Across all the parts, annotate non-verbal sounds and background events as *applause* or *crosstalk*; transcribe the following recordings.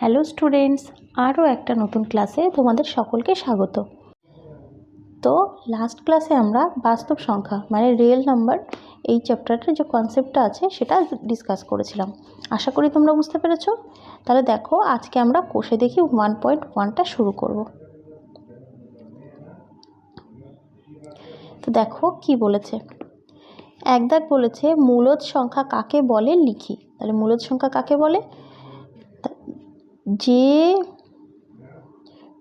Hello students, আরও একটা নতুন ক্লাসে তোমাদের সকলকে স্বাগত। তো লাস্ট ক্লাসে আমরা বাস্তব সংখ্যা মানে রিয়েল নাম্বার এই চ্যাপ্টারটার যে কনসেপ্টটা আছে সেটা ডিসকাস করেছিলাম। আশা করি তোমরা বুঝতে পেরেছ। তাহলে দেখো, আজকে আমরা কোষে দেখি ওয়ান পয়েন্ট ওয়ানটা শুরু করব। তো দেখো কি বলেছে। এক দাগ বলেছে, মূলদ সংখ্যা কাকে বলে লিখি? তাহলে মূলদ সংখ্যা কাকে বলে? যে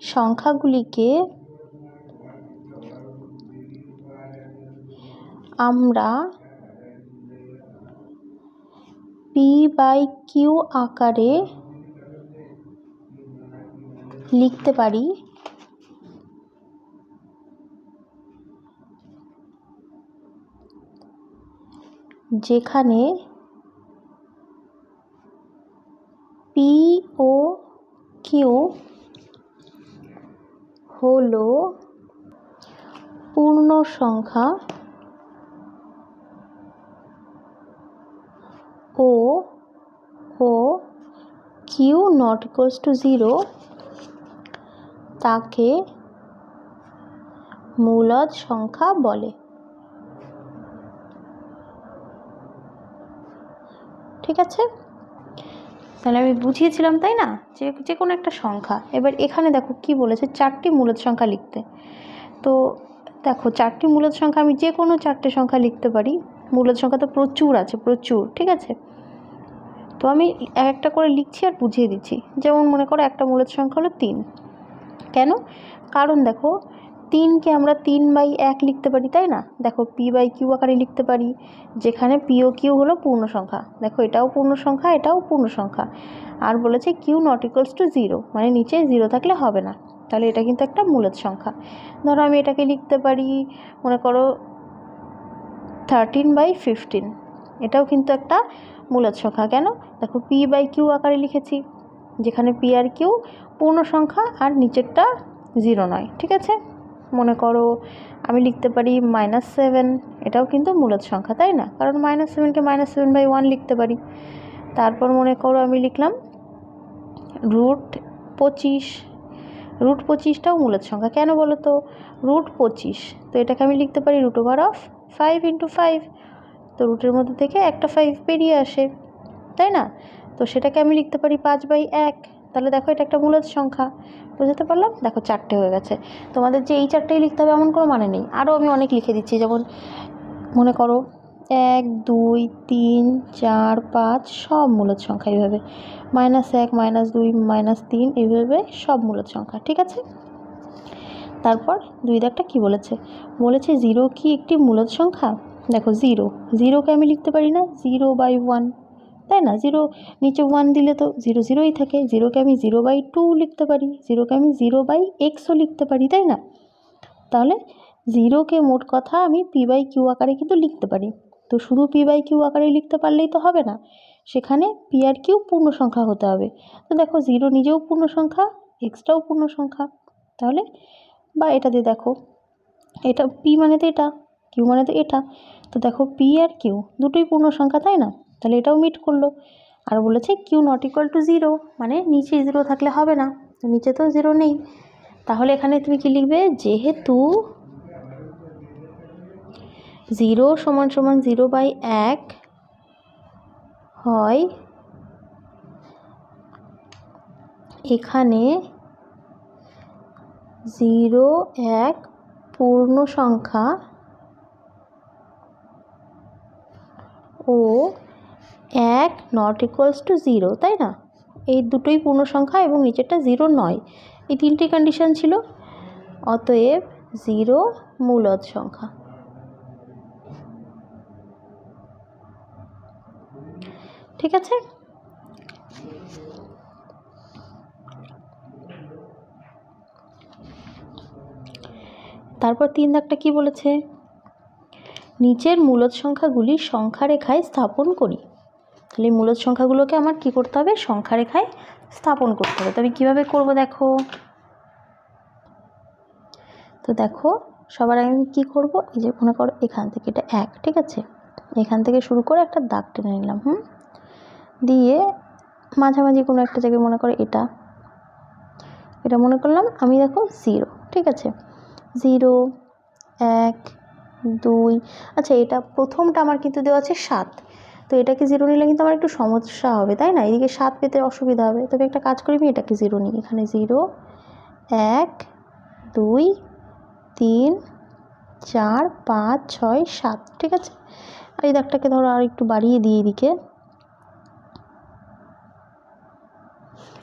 সংখ্যাগুলিকে আমরা পি বাই কিউ আকারে লিখতে পারি। যেখানে পি ও কিউ হলো পূর্ণ সংখ্যা ও ও Q not equals to zero তাকে মূলদ সংখ্যা বলে। ঠিক আছে? তাহলে আমি বুঝিয়েছিলাম, তাই না? যে যে কোনো একটা সংখ্যা। এবার এখানে দেখো কি বলেছে, চারটি মূলদ সংখ্যা লিখতে। তো দেখো, চারটি মূলদ সংখ্যা, আমি যে কোনো চারটে সংখ্যা লিখতে পারি, মূলদ সংখ্যা তো প্রচুর আছে, প্রচুর, ঠিক আছে? তো আমি এক একটা করে লিখছি আর বুঝিয়ে দিচ্ছি। যেমন মনে করো একটা মূলদ সংখ্যা হলো তিন। কেন? কারণ দেখো তিনকে আমরা তিন বাই এক লিখতে পারি, তাই না? দেখো পি বাই কিউ আকারে লিখতে পারি, যেখানে পি ও কিউ হলো পূর্ণ সংখ্যা। দেখো এটাও পূর্ণ সংখ্যা, এটাও পূর্ণ সংখ্যা। আর বলেছে Q not equals to zero মানে নিচে জিরো থাকলে হবে না। তাহলে এটা কিন্তু একটা মূলদ সংখ্যা। ধরো আমি এটাকে লিখতে পারি, মনে করো থার্টিন বাই ফিফটিন এটাও কিন্তু একটা মূলদ সংখ্যা। কেন? দেখো পি বাই কিউ আকারে লিখেছি, যেখানে পি আর কিউ পূর্ণ সংখ্যা আর নিচেরটা জিরো নয়, ঠিক আছে? মনে করো আমি লিখতে পারি মাইনাস সেভেন এটাও কিন্তু মূলদ সংখ্যা, তাই না? কারণ মাইনাস সেভেনকে মাইনাস সেভেন বাই ওয়ান লিখতে পারি। তারপর মনে করো আমি লিখলাম রুট পঁচিশ রুট পঁচিশটাও মূলদ সংখ্যা। কেন বলো তো রুট পঁচিশ, তো এটাকে আমি লিখতে পারি root over of five into five তো রুটের মধ্যে থেকে একটা ফাইভ বেরিয়ে আসে, তাই না? তো সেটাকে আমি লিখতে পারি পাঁচ বাই এক তাহলে দেখো এটা একটা মূলদ সংখ্যা। বুঝতে পারলাম? দেখো চারটে হয়ে গেছে। তোমাদের যে এই চারটেই লিখতে হবে এমন কোনো মানে নেই। আরও আমি অনেক লিখে দিচ্ছি, যেমন মনে করো এক, দুই, তিন, চার, পাঁচ, সব মূলদ সংখ্যা এইভাবে। মাইনাস এক, মাইনাস দুই, মাইনাস তিন, এইভাবে সব মূলদ সংখ্যা, ঠিক আছে? তারপর দুই দাগটা কী বলেছে? বলেছে জিরো কি একটি মূলদ সংখ্যা? দেখো জিরো। জিরোকে আমি লিখতে পারি না, জিরো বাই ওয়ান। তাই না? জিরো নিচে ওয়ান দিলে তো জিরো জিরোই থাকে। জিরোকে আমি জিরো বাই টু লিখতে পারি। জিরোকে আমি জিরো বাই এক্সও লিখতে পারি, তাই না? তাহলে জিরোকে মোট কথা আমি পি বাই কিউ আকারে কিন্তু লিখতে পারি। তো শুধু পি বাই কিউ আকারে লিখতে পারলেই তো হবে না। সেখানে পি আর কিউ পূর্ণ সংখ্যা হতে হবে। তো দেখো জিরো নিজেও পূর্ণ সংখ্যা এক্সটাও পূর্ণ সংখ্যা তাহলে বা এটা দিয়ে দেখো। এটা পি মানে তো এটা কিউ মানে তো এটা। তো দেখো পি আর কিউ দুটোই পূর্ণ সংখ্যা তাই না? তাহলে এটাও মিট করল। আর বলেছে Q not equal to zero মানে নিচে জিরো থাকলে হবে না। নিচে তো জিরো নেই। তাহলে এখানে তুমি কি লিখবে? যেহেতু জিরো সমান সমান জিরো বাই এক হয় এখানে জিরো এক পূর্ণ সংখ্যা ও এক নট ইকুয়ালস টু জিরো তাই না? এই দুটোই পূর্ণ সংখ্যা এবং নিচেরটা জিরো নয়। এই তিনটি কন্ডিশন ছিল। অতএব জিরো মূলদ সংখ্যা। ঠিক আছে? তারপর তিন দাগটা কি বলেছে? নিচের মূলদ সংখ্যাগুলি সংখ্যা রেখায় স্থাপন করি। তাহলে মূলদ সংখ্যাগুলোকে আমার কি করতে হবে? সংখ্যা রেখায় স্থাপন করতে হবে। তবে কীভাবে করব দেখো? তো দেখো, সবার আগে আমি কী করব? এই যে মনে করো এখান থেকে এটা এক, ঠিক আছে? এখান থেকে শুরু করে একটা দাগ টেনে নিলাম, হুম? দিয়ে মাঝামাঝি কোনো একটা জায়গায় মনে করো এটা। এটা মনে করলাম আমি দেখো জিরো ঠিক আছে? জিরো এক, দুই আচ্ছা এটা প্রথমটা আমার কিন্তু দেওয়া আছে সাত। তো এটাকে জিরো নিলে কিন্তু আমার একটু সমস্যা হবে, তাই না? এদিকে সাত পেতে অসুবিধা হবে। তবে একটা কাজ করি, আমি এটাকে জিরো নিই। এখানে জিরো এক, দুই, তিন, চার, পাঁচ, ছয়, সাত, ঠিক আছে? আর এই দাগটাকে ধরো আর একটু বাড়িয়ে দিই এদিকে।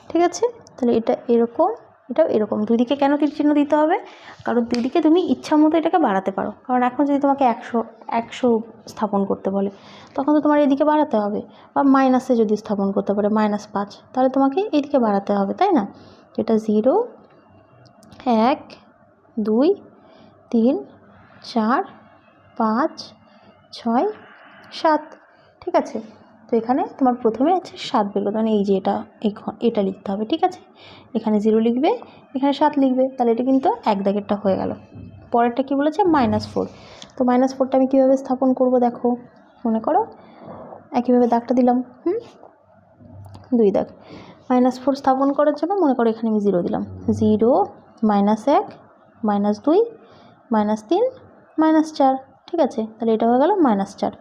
ঠিক আছে? তাহলে এটা এরকম। এটাও এরকম। দুই দিকে কেন তীর চিহ্ন দিতে হবে? কারণ দুই দিকে তুমি ইচ্ছা মতো এটাকে বাড়াতে পারো। কারণ এখন যদি তোমাকে একশো একশো স্থাপন করতে বলে, তখন তো তোমার এদিকে বাড়াতে হবে। বা মাইনাসে যদি স্থাপন করতে পারে, মাইনাস পাঁচ, তাহলে তোমাকে এদিকে বাড়াতে হবে, তাই না? এটা জিরো, এক, দুই, তিন, চার, পাঁচ, ছয়, সাত, ঠিক আছে? তো এখানে তোমার প্রথমে আছে সাত বেরো মানে এই যে এটা এটা লিখতে হবে, ঠিক আছে? এখানে জিরো লিখবে, এখানে সাত লিখবে, তাহলে এটা কিন্তু এক দাগেরটা হয়ে গেল। পরেরটা কি বলেছে? মাইনাস ফোর তো মাইনাস ফোরটা আমি কীভাবে স্থাপন করব দেখো, মনে করো? একইভাবে দাগটা দিলাম, হুম? দুই দাগ। মাইনাস ফোর স্থাপন করার জন্য মনে করো এখানে আমি জিরো দিলাম। জিরো মাইনাস এক মাইনাস দুই মাইনাস তিন মাইনাস চার, ঠিক আছে? তাহলে এটা হয়ে গেল মাইনাস চার।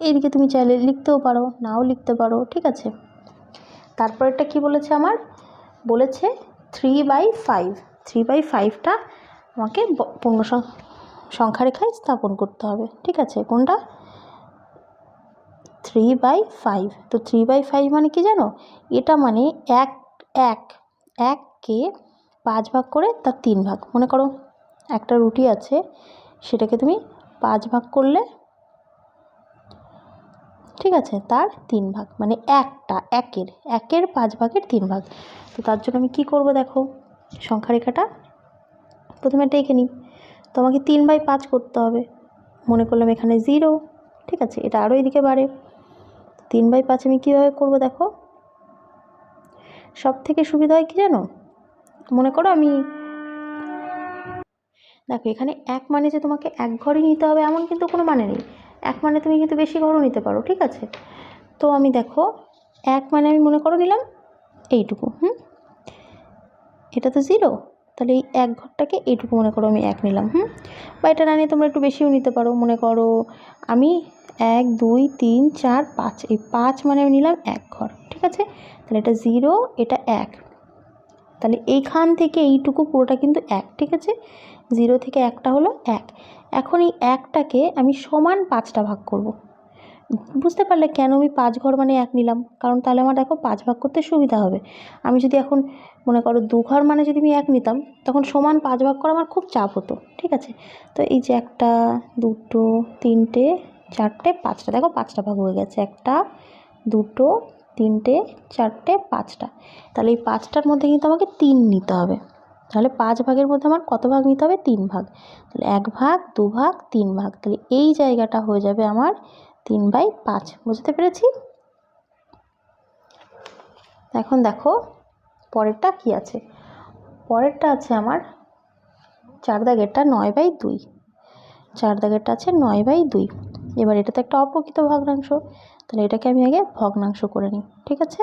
এইদিকে তুমি চাইলে লিখতেও পারো, নাও লিখতে পারো, ঠিক আছে? তারপরেরটা কি বলেছে আমার? বলেছে three by five three by ফাইভটা আমাকে পূর্ণ সং- সংখ্যা রেখায় স্থাপন করতে হবে, ঠিক আছে? কোনটা? থ্রি বাই ফাইভ তো থ্রি বাই ফাইভ মানে কি জানো? এটা মানে এক এক, এককে পাঁচ ভাগ করে তার তিন ভাগ। মনে করো একটা রুটি আছে, সেটাকে তুমি পাঁচ ভাগ করলে ঠিক আছে, তার তিন ভাগ মানে একটা, একের একের পাঁচ ভাগের তিন ভাগ। তো তার জন্য আমি কী করব দেখো সংখ্যা রেখাটা প্রথমে এটা এঁকে নিই। তো আমাকে তিন বাই পাঁচ করতে হবে। মনে করলাম এখানে জিরো, ঠিক আছে, এটা আরও এদিকে বাড়ে। তিন বাই পাঁচ আমি কীভাবে করব দেখো? সব থেকে সুবিধা হয় কি জানো? মনে করো আমি, দেখো এখানে এক মানে যে তোমাকে এক ঘরই নিতে হবে এমন কিন্তু কোনো মানে নেই। এক মানে তুমি কিন্তু বেশি ঘরও নিতে পারো, ঠিক আছে? তো আমি দেখো, এক মানে আমি মনে করো নিলাম এইটুকু, হুম? এটা তো জিরো তাহলে এই এক ঘরটাকে এইটুকু মনে করো আমি এক নিলাম, হুম? বা এটা না নিয়ে তোমরা একটু বেশিও নিতে পারো, মনে করো আমি এক, দুই, তিন, চার, পাঁচ, এই পাঁচ মানে আমি নিলাম এক ঘর, ঠিক আছে? তাহলে এটা জিরো এটা এক। তাহলে এইখান থেকে এইটুকু পুরোটা কিন্তু এক, ঠিক আছে? জিরো থেকে একটা হলো এক। এখন এই একটাকে আমি সমান পাঁচটা ভাগ করব। বুঝতে পারলে কেন আমি পাঁচ ঘর মানে এক নিলাম? কারণ তাহলে আমার দেখো পাঁচ ভাগ করতে সুবিধা হবে। আমি যদি এখন মনে করো দু ঘর মানে যদি আমি এক নিতাম, তখন সমান পাঁচ ভাগ করা আমার খুব চাপ হতো, ঠিক আছে? তো এই যে একটা, দুটো, তিনটে, চারটে, পাঁচটা, দেখো পাঁচটা ভাগ হয়ে গেছে একটা, দুটো, তিনটে, চারটে, পাঁচটা। তাহলে এই পাঁচটার মধ্যে কিন্তু আমাকে তিন নিতে হবে। তাহলে পাঁচ ভাগের মধ্যে আমার কত ভাগ নিতে হবে? তিন ভাগ। তাহলে এক ভাগ, দু ভাগ, তিন ভাগ। তাহলে এই জায়গাটা হয়ে যাবে আমার তিন বাই পাঁচ। বুঝতে পেরেছি? এখন দেখো পরেরটা কি আছে? পরেরটা আছে আমার চার দাগেরটা নয় বাই দুই। চার দাগেরটা আছে নয় বাই দুই। এবার এটা তো একটা অপ্রকৃত ভগ্নাংশ। তাহলে এটাকে আমি আগে ভগ্নাংশ করে নিই। ঠিক আছে?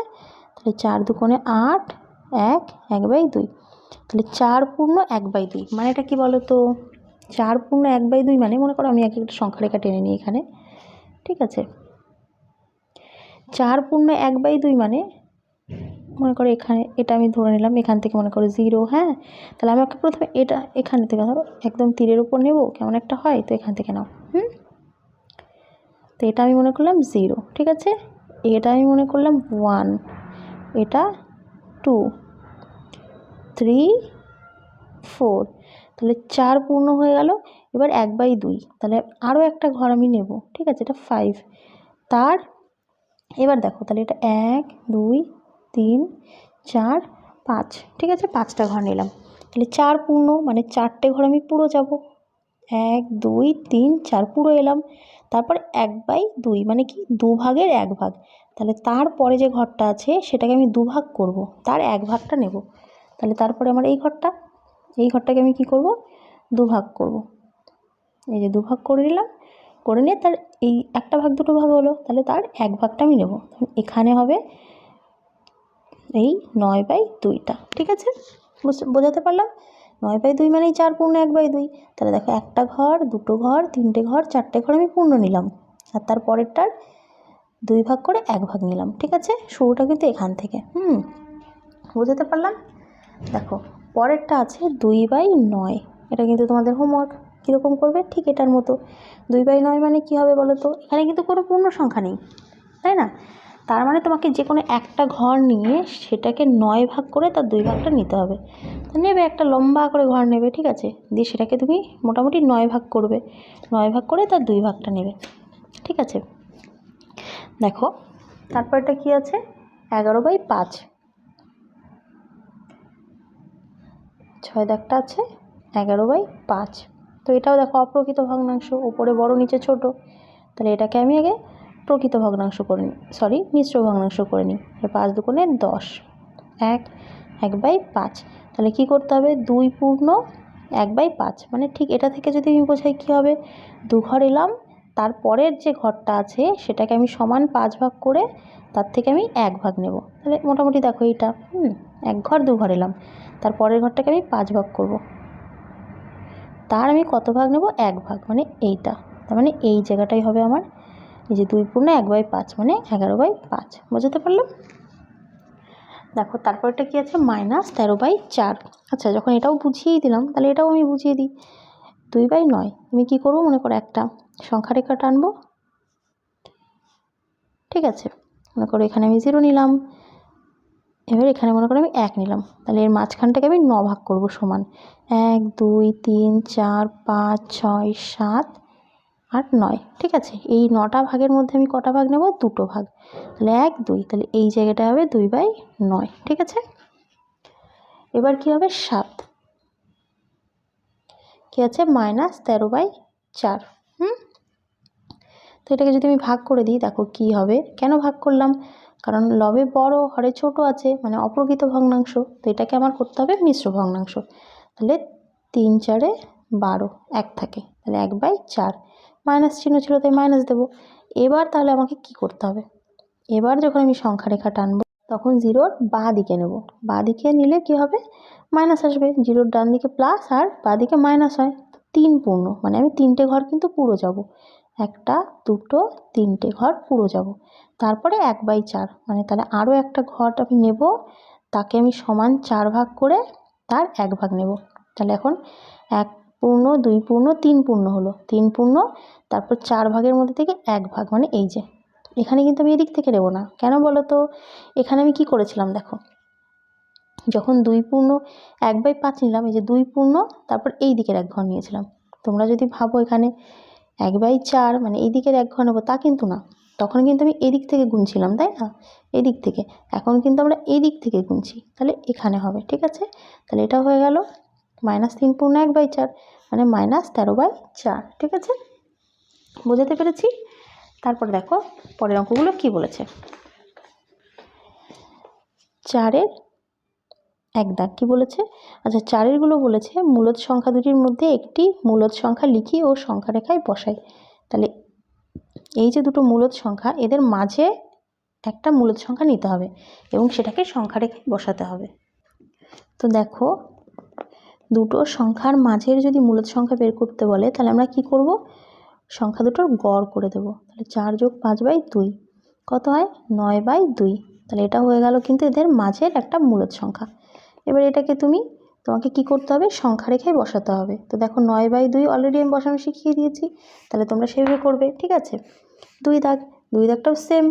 তাহলে চার দুকোণে আট, এক এক বাই দুই। তাহলে চার পূর্ণ এক বাই দুই মানে এটা কি বলো তো চার পূর্ণ এক বাই দুই মানে মনে করো আমি এক একটা সংখ্যা রেখা টেনে নিই এখানে, ঠিক আছে? চার পূর্ণ এক বাই দুই মানে মনে করো এখানে এটা আমি ধরে নিলাম, এখান থেকে মনে করো জিরো হ্যাঁ? তাহলে আমাকে প্রথমে এটা এখান থেকে ধরো, একদম তীরের উপর নেব, কেমন একটা হয়, তো এখান থেকে নাও, হুম? তো এটা আমি মনে করলাম জিরো, ঠিক আছে? এটা আমি মনে করলাম ওয়ান, এটা টু থ্রি ফোর তাহলে চার পূর্ণ হয়ে গেল, এবার এক বাই দুই। তাহলে আরও একটা ঘর আমি নেব, ঠিক আছে? এটা ফাইভ তার, এবার দেখো, তাহলে এটা এক, দুই, তিন, চার, পাঁচ। ঠিক আছে? পাঁচটা ঘর নিলাম। তাহলে চার পূর্ণ মানে চারটে ঘর আমি পুরো যাব। এক, দুই, তিন, চার, পুরো এলাম। তারপর এক বাই দুই মানে কি? দু ভাগের এক ভাগ। তাহলে তারপরে যে ঘরটা আছে, সেটাকে আমি দু ভাগ করব। তার এক ভাগটা নেব। তাহলে তারপরে আমার এই ঘরটা, এই ঘরটাকে আমি কি করব? দু ভাগ করব। এই যে দু ভাগ করে নিলাম, করে নিয়ে তার এই একটা ভাগ, দুটো ভাগ হলো, তাহলে তার এক ভাগটা আমি নেব। এখানে হবে এই নয় বাই দুইটা, ঠিক আছে? বুঝতে, বোঝাতে পারলাম? নয় বাই দুই মানেই চার, পূর্ণ এক বাই দুই। তাহলে দেখো একটা ঘর, দুটো ঘর, তিনটে ঘর, চারটে ঘর আমি পূর্ণ নিলাম। আর তার পরেরটার দুই ভাগ করে এক ভাগ নিলাম, ঠিক আছে? শুরুটা কিন্তু এখান থেকে, হুম? বোঝাতে পারলাম? দেখো, পরেরটা আছে দুই বাই নয়। এটা কিন্তু তোমাদের হোমওয়ার্ক কীরকম করবে? ঠিক এটার মতো। দুই বাই নয় মানে কী হবে বলো তো? এখানে কিন্তু কোনো পূর্ণ সংখ্যা নেই, তাই না? তার মানে তোমাকে যে কোনো একটা ঘর নিয়ে সেটাকে নয় ভাগ করে তার দুই ভাগটা নিতে হবে। তো নেবে একটা লম্বা করে ঘর নেবে, ঠিক আছে? দিয়ে সেটাকে তুমি মোটামুটি নয় ভাগ করবে। নয় ভাগ করে তার দুই ভাগটা নেবে, ঠিক আছে? দেখো, তারপরটা কি আছে? এগারো বাই পাঁচ। ছয় দাগটা আছে, এগারো বাই পাঁচ। তো এটাও দেখো অপ্রকৃত ভগ্নাংশ, উপরে বড়, নিচে ছোট। তাহলে এটাকে আমি আগে প্রকৃত ভগ্নাংশ করে নিই সরি মিশ্র ভগ্নাংশ করে নিই পাঁচ দুগুণে দশ, এক এক বাই পাঁচ। তাহলে কী করতে হবে? দুই পূর্ণ এক বাই পাঁচ। মানে ঠিক এটা থেকে যদি আমি বোঝাই কী হবে? দু ঘর এলাম তারপরের যে ঘরটা আছে, সেটাকে আমি সমান পাঁচ ভাগ করে তার থেকে আমি এক ভাগ নেব। তাহলে মোটামুটি দেখো এইটা, হুম, এক ঘর দু ঘর এলাম। তারপরের ঘরটাকে আমি পাঁচ ভাগ করব। তার আমি কত ভাগ নেব? এক ভাগ মানে এইটা। তার মানে এই জায়গাটাই হবে আমার। এই যে দুই পূর্ণ এক বাই পাঁচ মানে এগারো বাই পাঁচ। বোঝাতে পারলাম? দেখো, তারপরটা কি আছে? মাইনাস তেরো বাই চার। আচ্ছা যখন এটাও বুঝিয়েই দিলাম, তাহলে এটাও আমি বুঝিয়ে দিই। দুই বাই নয়। তুমি কী করব? মনে করো একটা সংখ্যা রেখা টানবো। ঠিক আছে। মনে করো এখানে আমি জিরো নিলাম। এবার এখানে মনে করো আমি এক নিলাম। তাহলে এর মাঝখানটাকে আমি ন ভাগ করব সমান। এক, দুই, তিন, চার, পাঁচ, ছয়, সাত, আট, নয়। ঠিক আছে? এই নটা ভাগের মধ্যে আমি কটা ভাগ নেব? দুটো ভাগ। তাহলে এক, দুই। তাহলে এই জায়গাটা হবে দুই বাই নয়। ঠিক আছে? এবার কি হবে? সাত। কি আছে? মাইনাস তেরো বাই চার, হুম? তো এটাকে যদি আমি ভাগ করে দিই, দেখো কি হবে? কেন ভাগ করলাম? কারণ লবে বড়, হরে ছোট আছে মানে অপ্রকৃত ভগ্নাংশ, তো এটাকে আমার করতে হবে মিশ্র ভগ্নাংশ। তাহলে তিন চারে বারো, এক থাকে, তাহলে এক বাই চার। মাইনাস চিহ্ন ছিল, তাই মাইনাস দেবো। এবার তাহলে আমাকে কি করতে হবে? এবার যখন আমি সংখ্যা রেখা টানবো তখন জিরোর বাঁ দিকে নেব। বাঁ দিকে নিলে কি হবে? মাইনাস আসবে। জিরোর ডান দিকে প্লাস আর বাঁ দিকে মাইনাস হয়। তিন পূর্ণ। মানে আমি তিনটে ঘর কিন্তু পুরো যাব। একটা, দুটো, তিনটে ঘর পুরো যাব। তারপরে এক বাই চার। মানে তাহলে আরও একটা ঘর আমি নেব। তাকে আমি সমান চার ভাগ করে তার এক ভাগ নেব। তাহলে এখন এক পূর্ণ, দুই পূর্ণ, তিন পূর্ণ হলো। তিন পূর্ণ, তারপর চার ভাগের মধ্যে থেকে এক ভাগ। মানে এই যে এখানে কিন্তু আমি এদিক থেকে নেব না। কেন বলো তো এখানে আমি কি করেছিলাম দেখো? যখন দুই পূর্ণ এক বাই পাঁচ নিলাম, এই যে দুই পূর্ণ, তারপর এই দিকের এক ঘর নিয়েছিলাম। তোমরা যদি ভাবো এখানে এক বাই চার মানে এই দিকের এক ঘর নেব, তা কিন্তু না। তখন কিন্তু আমি এদিক থেকে গুনছিলাম, তাই না? এদিক থেকে। এখন কিন্তু আমরা এদিক থেকে গুনছি। তাহলে এখানে হবে, ঠিক আছে? তাহলে এটা হয়ে গেল মাইনাস তিন পূর্ণ এক বাই চার মানে মাইনাস তেরো বাই চার, ঠিক আছে? বোঝাতে পেরেছি? তারপরে দেখো পরের অঙ্কগুলো কি বলেছে? চারের এক দাগ কী বলেছে? আচ্ছা চারেরগুলো বলেছে মূলত সংখ্যা দুটির মধ্যে একটি মূলত সংখ্যা লিখি ও সংখ্যা রেখায় বসাই। তাহলে এই যে দুটো মূলত সংখ্যা, এদের মাঝে একটা মূলত সংখ্যা নিতে হবে এবং সেটাকে সংখ্যা রেখায় বসাতে হবে। তো দেখো, দুটো সংখ্যার মাঝের যদি মূলত সংখ্যা বের করতে বলে, তাহলে আমরা কি করব? সংখ্যা দুটোর গড় করে দেবো। তাহলে চার যোগ পাঁচ বাই দুই। কত হয়? নয় বাই দুই। তাহলে এটা হয়ে গেল কিন্তু এদের মাঝের একটা মূলত সংখ্যা। এবার এটাকে তুমি, তোমাকে কি করতে হবে? সংখ্যা রেখায় বসাতে হবে। তো দেখো নয় বাই দুই অলরেডি আমি বসানো শিখিয়ে দিয়েছি। তাহলে তোমরা সেভাবে করবে, ঠিক আছে? দুই দাগ, দুই দাগটাও সেম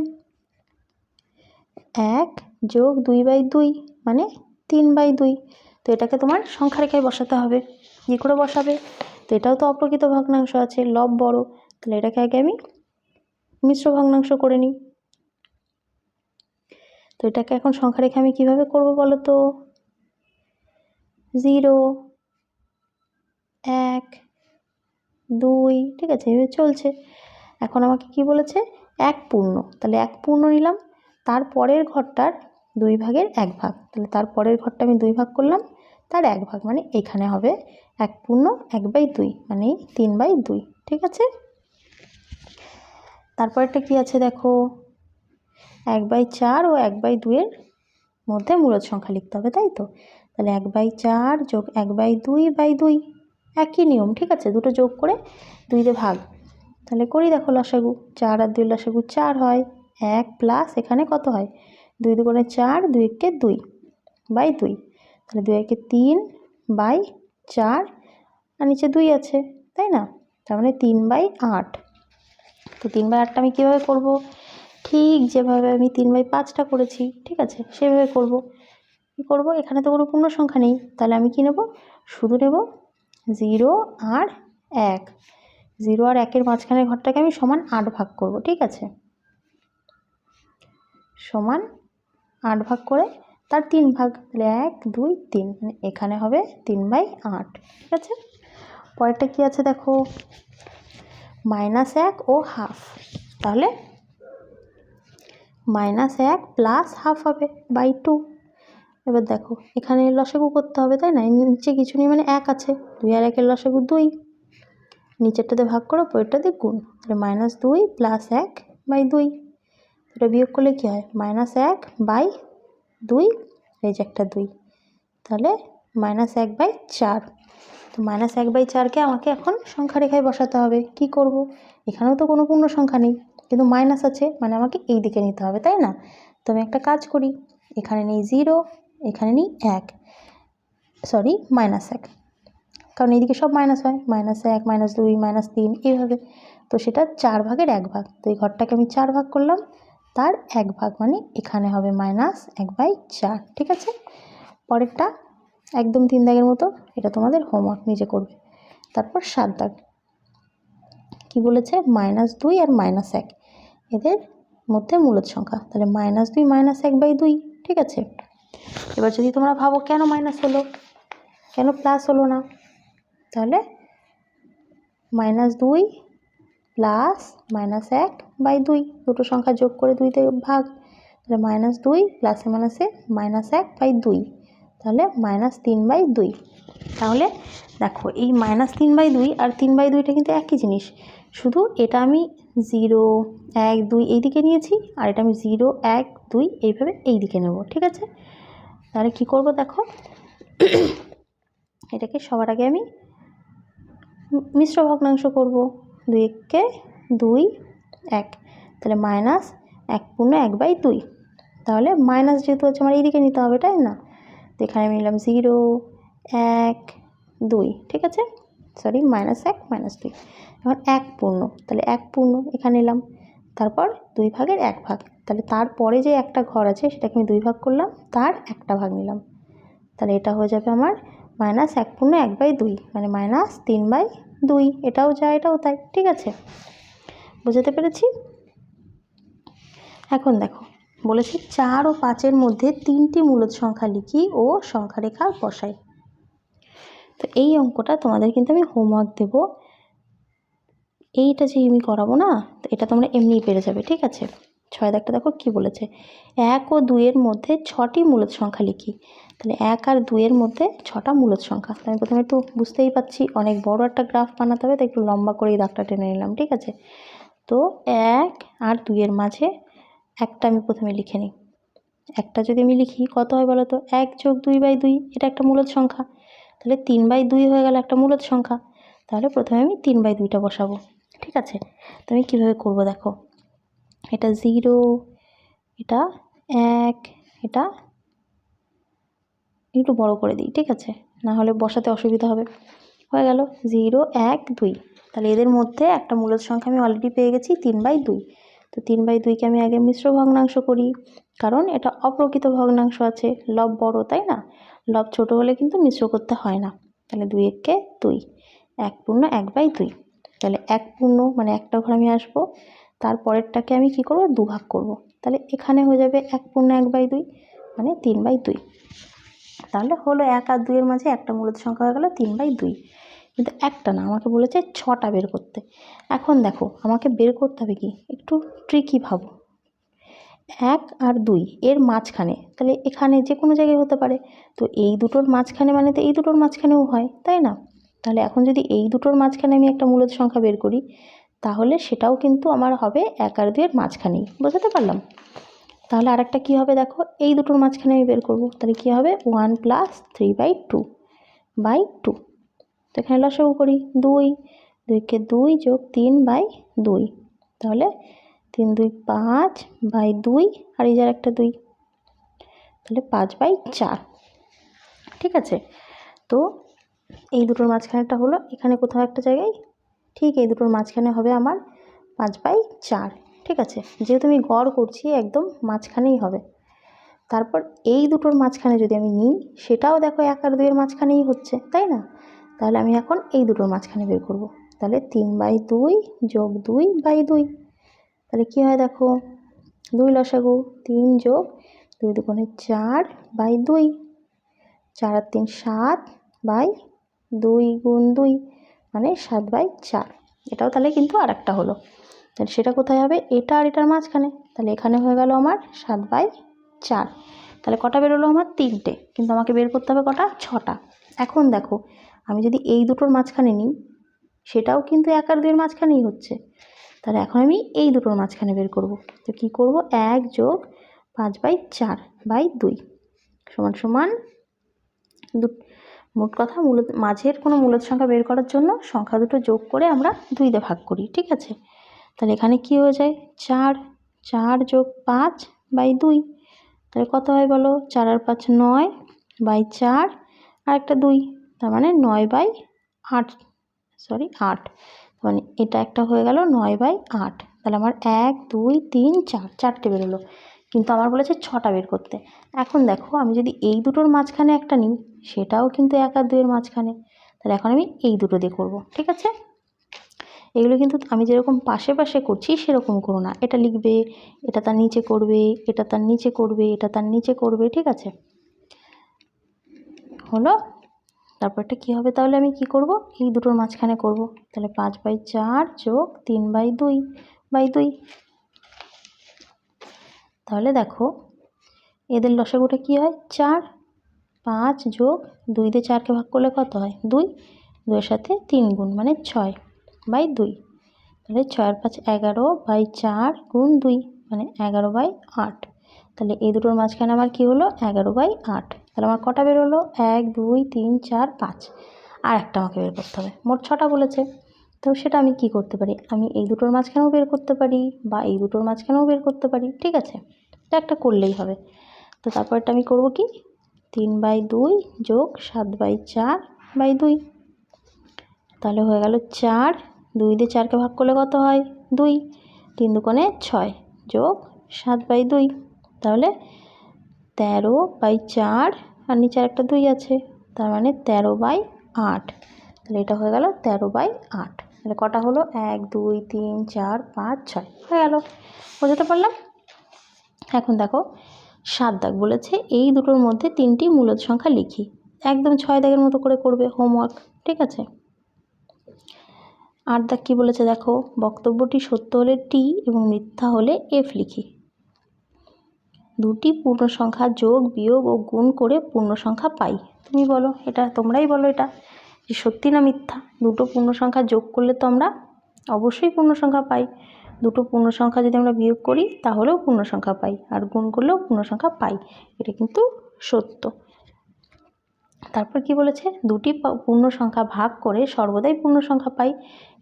এক যোগ দুই বাই দুই মানে তিন বাই দুই। তো এটাকে তোমার সংখ্যা রেখায় বসাতে হবে। কী করে বসাবে? তো এটাও তো অপ্রকৃত ভগ্নাংশ আছে, লব বড়। তাহলে এটাকে আগে আমি মিশ্র ভগ্নাংশ করে নিই। তো এটাকে এখন সংখ্যা রেখে আমি কীভাবে করব বলো তো? জিরো, এক, দুই, ঠিক আছে, এভাবে চলছে। এখন আমাকে কি বলেছে? এক পূর্ণ। তাহলে এক পূর্ণ নিলাম। তার পরের ঘরটার দুই ভাগের এক ভাগ। তাহলে তার পরের ঘরটা আমি দুই ভাগ করলাম। তার এক ভাগ মানে এখানে হবে এক পূর্ণ এক বাই দুই মানে তিন বাই দুই, ঠিক আছে? তারপরেরটা কি আছে দেখো? এক বাই চার ও এক বাই দুইয়ের মধ্যে মূলদ সংখ্যা লিখতে হবে, তাই তো? তাহলে এক বাই চার যোগ এক বাই দুই বাই দুই, একই নিয়ম, ঠিক আছে? দুটো যোগ করে দুইতে ভাগ। তাহলে করি দেখো লসাগু, চার আর দুই লসাগু চার হয়, এক প্লাস এখানে কত হয়? দুই দুগুণে চার, দুই একে দুই বাই দুই। তাহলে দুই একে তিন বাই চার, আর নিচে দুই আছে, তাই না? তার মানে তিন বাই আট। তো তিন বাই আটটা আমি কীভাবে করব? ঠিক যেভাবে আমি তিন বাই পাঁচটা করেছি, ঠিক আছে? সেভাবে করব। কী করব? এখানে তো কোনো পূর্ণ সংখ্যা নেই। তাহলে আমি কী নেব? শুধু নেব জিরো আর এক। জিরো আর একের মাঝখানের ঘরটাকে আমি সমান আট ভাগ করব, ঠিক আছে? সমান আট ভাগ করে তার তিন ভাগ। তাহলে এক, দুই, তিন। মানে এখানে হবে তিন বাই আট, ঠিক আছে? পরেরটা কী আছে দেখো? মাইনাস এক ও হাফ তাহলে মাইনাস এক প্লাস হাফ হবে বাই টু এবার দেখো, এখানে লসাগু করতে হবে, তাই না? নিচে কিছু নেই মানে এক আছে। দুই আর একের লসাগু দুই। নিচেরটাতে ভাগ করো পরেরটাতে গুণ। তাহলে মাইনাস দুই প্লাস এক বাই দুই। এটা বিয়োগ করলে কী হয়? মাইনাস এক বাই দুই যে একটা দুই। তাহলে মাইনাস এক বাই চার। তো মাইনাস এক বাই চারকে আমাকে এখন সংখ্যা রেখায় বসাতে হবে। কি করব? এখানেও তো কোনো পূর্ণ সংখ্যা নেই। কিন্তু মাইনাস আছে মানে আমাকে এই দিকে নিতে হবে, তাই না? তো আমি একটা কাজ করি, এখানে নেই জিরো, এখানে নেই এক। সরি, মাইনাস এক। কারণ এইদিকে সব মাইনাস হয়, মাইনাস এক, মাইনাস দুই, মাইনাস তিন, এইভাবে। তো সেটা চার ভাগের এক ভাগ। তো এই ঘরটাকে আমি চার ভাগ করলাম, তার এক ভাগ মানে এখানে হবে মাইনাস এক বাই চার, ঠিক আছে? পরেরটা একদম তিন দাগের মতো, এটা তোমাদের হোমওয়ার্ক নিজে করবে। তারপর সাত দাগ। কী বলেছে? মাইনাস দুই আর মাইনাস এক। এদের মধ্যে মূলত সংখ্যা। তাহলে মাইনাস দুই মাইনাস এক বাই দুই, ঠিক আছে? এবার যদি তোমরা ভাবো কেন মাইনাস হলো? কেন প্লাস হলো না? তাহলে মাইনাস দুই প্লাস মাইনাস এক বাই দুই, দুটো সংখ্যা যোগ করে দুইতে ভাগ। তাহলে মাইনাস দুই প্লাসে মাইনাসে মাইনাস এক বাই দুই। তাহলে মাইনাস তিন বাই দুই। তাহলে দেখো, এই মাইনাস তিন বাই দুই আর তিন বাই দুইটা কিন্তু একই জিনিস। শুধু এটা আমি জিরো এক, দুই এই দিকে নিয়েছি আর এটা আমি জিরো এক, দুই এইভাবে এই দিকে নেব, ঠিক আছে? তাহলে কি করব দেখো? *coughs* এটাকে সবার আগে আমি মিশ্র ভগ্নাংশ করব। দুই এককে দুই, এক। তাহলে মাইনাস এক পূর্ণ এক বাই দুই। তাহলে মাইনাস যেহেতু হচ্ছে আমার এইদিকে নিতে হবে, তাই না? তো এখানে আমি নিলাম জিরো এক, দুই, ঠিক আছে? সরি মাইনাস এক মাইনাস দুই। এখন এক পূর্ণ, তাহলে এক পূর্ণ এখানে নিলাম। তারপর দুই ভাগের এক ভাগ, তাহলে তারপরে যে একটা ঘর আছে সেটাকে আমি দুই ভাগ করলাম, তার একটা ভাগ নিলাম। তাহলে এটা হয়ে যাবে আমার মাইনাস এক পূর্ণ এক বাই দুই মানে মাইনাস তিন বাই দুই। এটাও যা এটাও তাই, ঠিক আছে? বুঝাতে পেরেছি? এখন দেখো বলেছি, চার ও পাঁচের মধ্যে তিনটি মূলদ সংখ্যা লিখি ও সংখ্যা রেখা বসাই। তো এই অঙ্কটা তোমাদের কিন্তু আমি হোমওয়ার্ক দেব। এইটা যে আমি করাবো না, তো এটা তোমরা এমনিই পেরে যাবে, ঠিক আছে? ছয় দাগটা দেখো কি বলেছে, এক ও দুইয়ের মধ্যে ছটি মূলদ সংখ্যা লিখি। তাহলে এক আর দুইয়ের মধ্যে ছটা মূলদ সংখ্যা। আমি প্রথমে একটু বুঝতেই পারছি, অনেক বড় একটা গ্রাফ বানাতে হবে তো একটু লম্বা করে এই দাগটা টেনে নিলাম, ঠিক আছে? তো এক আর দুইয়ের মাঝে একটা আমি প্রথমে লিখে নিই। একটা যদি আমি লিখি, কত হয় বলো তো? এক যোগ দুই বাই দুই, এটা একটা মূলদ সংখ্যা। তাহলে তিন বাই দুই হয়ে গেল একটা মূলদ সংখ্যা। তাহলে প্রথমে আমি তিন বাই দুইটা বসাবো। ঠিক আছে? তো আমি কীভাবে করব দেখো? এটা জিরো, এটা এক, এটা একটু বড় করে দিই, ঠিক আছে? না হলে বসাতে অসুবিধা হবে। হয়ে গেল জিরো, এক, দুই। তাহলে এদের মধ্যে একটা মূলদ সংখ্যা আমি অলরেডি পেয়ে গেছি তিন বাই দুই। তো তিন বাই দুইকে আমি আগে মিশ্র ভগ্নাংশ করি। কারণ এটা অপ্রকৃত ভগ্নাংশ আছে। লব বড়, তাই না? লব ছোট হলে কিন্তু মিশ্র করতে হয় না। তাহলে দুই এককে দুই। এক পূর্ণ এক বাই দুই। তাহলে এক পূর্ণ মানে একটা ঘর আমি আসব। তারপরেরটাকে আমি কি করব? দুভাগ করব। তাহলে এখানে হয়ে যাবে এক পূর্ণ এক বাই দুই মানে তিন বাই দুই। তাহলে হলো এক আর দুইয়ের মাঝে একটা মূলত সংখ্যা হয়ে গেলো তিন বাই দুই। কিন্তু একটা না, আমাকে বলেছে ছটা বের করতে। এখন দেখো, আমাকে বের করতে হবে কি? একটু ট্রিকি ভাবো। এক আর দুই, এর মাঝখানে। তাহলে এখানে যে কোনো জায়গায় হতে পারে। তো এই দুটোর মাঝখানে মানে তো এই দুটোর মাঝখানেও হয়, তাই না? তাহলে এখন যদি এই দুটোর মাঝখানে আমি একটা মূলত সংখ্যা বের করি, তাহলে সেটাও কিন্তু আমার হবে এক আর দুইয়ের মাঝখানেই। বোঝাতে পারলাম? তাহলে আরেকটা কী হবে দেখো? এই দুটোর মাঝখানে আমি বের করব। তাহলে কী হবে? One plus three by two by two তো এখানে লসাগু করি দুই, দুইকে দুই যোগ তিন বাই দুই। তাহলে তিন দুই পাঁচ বাই দুই আর এই যার একটা দুই। তাহলে পাঁচ বাই চার। ঠিক আছে? তো এই দুটোর মাঝখানেটা হলো এখানে কোথাও একটা জায়গায় ঠিক এই দুটোর মাঝখানে হবে আমার পাঁচ বাই চার। ঠিক আছে? যেহেতু আমি গড় করছি একদম মাঝখানেই হবে। তারপর এই দুটোর মাঝখানে যদি আমি নিই সেটাও দেখো এক আর দুইয়ের মাঝখানেই হচ্ছে, তাই না? তাহলে আমি এখন এই দুটোর মাঝখানে বের করব। তাহলে তিন বাই দুই যোগ দুই বাই দুই। তাহলে কী হয় দেখো? দুই লসাগু, তিন যোগ দুই দুগুণে চার বাই দুই। চার আর তিন সাত বাই দুই গুণ দুই মানে সাত বাই চার। এটাও তাহলে কিন্তু আর একটা হলো। তাহলে সেটা কোথায় হবে? এটা আর এটার মাঝখানে। তাহলে এখানে হয়ে গেল আমার সাত বাই চার। তাহলে কটা বেরোলো? আমার তিনটে। কিন্তু আমাকে বের করতে হবে কটা? ছটা। এখন দেখো আমি যদি এই দুটোর মাঝখানে নিই, সেটাও কিন্তু এক আর দুইয়ের মাঝখানেই হচ্ছে। তাহলে এখন আমি এই দুটোর মাঝখানে বের করব। তো কী করব? এক যোগ পাঁচ বাই চার বাই দুই সমান সমান দু মোট কথা মূলত মাঝের কোনো মূলত সংখ্যা বের করার জন্য সংখ্যা দুটো যোগ করে আমরা দুই দিয়ে ভাগ করি, ঠিক আছে? তাহলে এখানে কি হয়ে যায়? চার চার যোগ পাঁচ বাই দুই। তাহলে কত হয় বলো? চার আর পাঁচ নয় বাই চার আর একটা দুই। তার মানে নয় বাই আট সরি আট। মানে এটা একটা হয়ে গেল নয় বাই আট। তাহলে আমার এক, দুই, তিন, চার, চারটে বেরোলো কিন্তু আমার বলেছে ছটা বের করতে। এখন দেখো আমি যদি এই দুটোর মাঝখানে একটা নিই, সেটাও কিন্তু এক আর দুইয়ের মাঝখানে। তাহলে এখন আমি এই দুটো দিয়ে করব, ঠিক আছে? এগুলো কিন্তু আমি যেরকম পাশে পাশে করছি, সেরকম করো না। এটা লিখবে, এটা তার নিচে করবে, এটা তার নিচে করবে, এটা তার নিচে করবে, ঠিক আছে? হলো? তারপরটা কী হবে তাহলে আমি কি করব? এই দুটোর মাঝখানে করব। তাহলে পাঁচ বাই চার যোগ তিন বাই দুই বাই দুই। তাহলে দেখো, এদের লসাগুটা কী হয়? চার, পাঁচ যোগ দুই দিয়ে চারকে ভাগ করলে কত হয়? দুই। দুইয়ের সাথে তিন গুণ মানে ছয় বাই দুই। তাহলে ছয় আর পাঁচ এগারো বাই চার গুণ দুই মানে এগারো বাই আট। তাহলে এই দুটোর মাঝখানে আমার কী হলো? এগারো বাই আট। তাহলে আমার কটা বেরোলো এক, দুই, তিন, চার, পাঁচ। আর একটা আমাকে বের করতে হবে। মোট ছটা বলেছে। তো সেটা আমি কি করতে পারি? আমি এই দুটোর মাঝখানেও বের করতে পারি বা এই দুটোর মাঝখানেও বের করতে পারি। ঠিক আছে? তো একটা করলেই হবে। তো তারপরটা আমি করব কি? তিন বাই দুই যোগ সাত বাই চার বাই দুই। তাহলে হয়ে গেল চার। দুই দিয়ে চারকে ভাগ করলে কত হয়? দুই। তিন দুকোণে ছয় যোগ সাত বাই দুই। তাহলে তেরো বাই চার আর নিচে একটা দুই আছে, তার মানে তেরো বাই আট। তাহলে এটা হয়ে গেল তেরো বাই আট। তাহলে কটা হলো? এক, দুই, তিন, চার, পাঁচ, ছয়। হয়ে গেল। বোঝাতে পারলাম? এখন দেখো, সাত দাগ বলেছে, এই দুটোর মধ্যে তিনটি মূলত সংখ্যা লিখি। একদম ছয় দাগের মতো করে করবে, হোমওয়ার্ক, ঠিক আছে? আট দাগ কী বলেছে দেখো? বক্তব্যটি সত্য হলে টি এবং মিথ্যা হলে এফ লিখি। দুটি পূর্ণ সংখ্যা যোগ, বিয়োগ ও গুণ করে পূর্ণ সংখ্যা পাই। তুমি বলো, এটা তোমরাই বলো এটা যে সত্যি না মিথ্যা? দুটো পূর্ণ সংখ্যা যোগ করলে তো আমরা অবশ্যই পূর্ণ সংখ্যা পাই। দুটো পূর্ণ সংখ্যা যদি আমরা বিয়োগ করি, তাহলেও পূর্ণ সংখ্যা পাই আর গুণ করলেও পূর্ণ সংখ্যা পাই। এটা কিন্তু সত্য। তারপর কি বলেছে? দুটি পূর্ণ সংখ্যা ভাগ করে সর্বদাই পূর্ণ সংখ্যা পাই।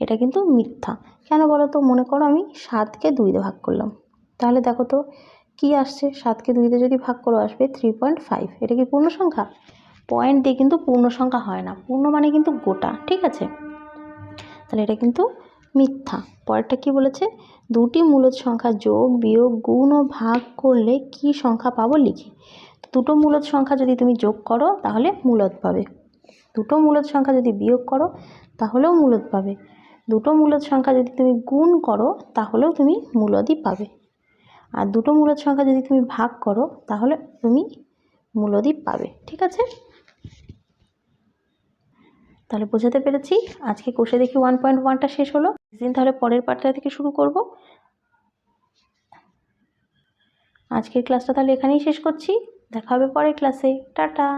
এটা কিন্তু মিথ্যা। কেন বলো তো? মনে করো আমি সাতকে দুই দিয়ে ভাগ করলাম। তাহলে দেখো তো কী আসছে? সাতকে দুই দিয়ে যদি ভাগ করে আসবে থ্রি পয়েন্ট ফাইভ এটা কি পূর্ণ সংখ্যা? পয়েন্ট দিয়ে কিন্তু পূর্ণ সংখ্যা হয় না। পূর্ণ মানে কিন্তু গোটা, ঠিক আছে? তাহলে এটা কিন্তু মিথ্যা। পরেরটা কি বলেছে? দুটি মূলত সংখ্যা যোগ, বিয়োগ, গুণ ও ভাগ করলে কি সংখ্যা পাবো লিখি। দুটো মূলত সংখ্যা যদি তুমি যোগ করো, তাহলে মূলত পাবে। দুটো মূলত সংখ্যা যদি বিয়োগ করো, তাহলেও মূলত পাবে। দুটো মূলত সংখ্যা যদি তুমি গুণ করো, তাহলেও তুমি মূলদই পাবে। আর দুটো মূলদ সংখ্যা যদি তুমি ভাগ করো, তাহলে তুমি মূলদই পাবে, ঠিক আছে? তাহলে বোঝাতে পেরেছি, আজকে কোষে দেখি ওয়ান পয়েন্ট ওয়ানটা শেষ হলো। দিন তাহলে পরের পার্টটা থেকে শুরু করব। আজকের ক্লাসটা তাহলে এখানেই শেষ করছি। দেখা হবে পরের ক্লাসে টাটা!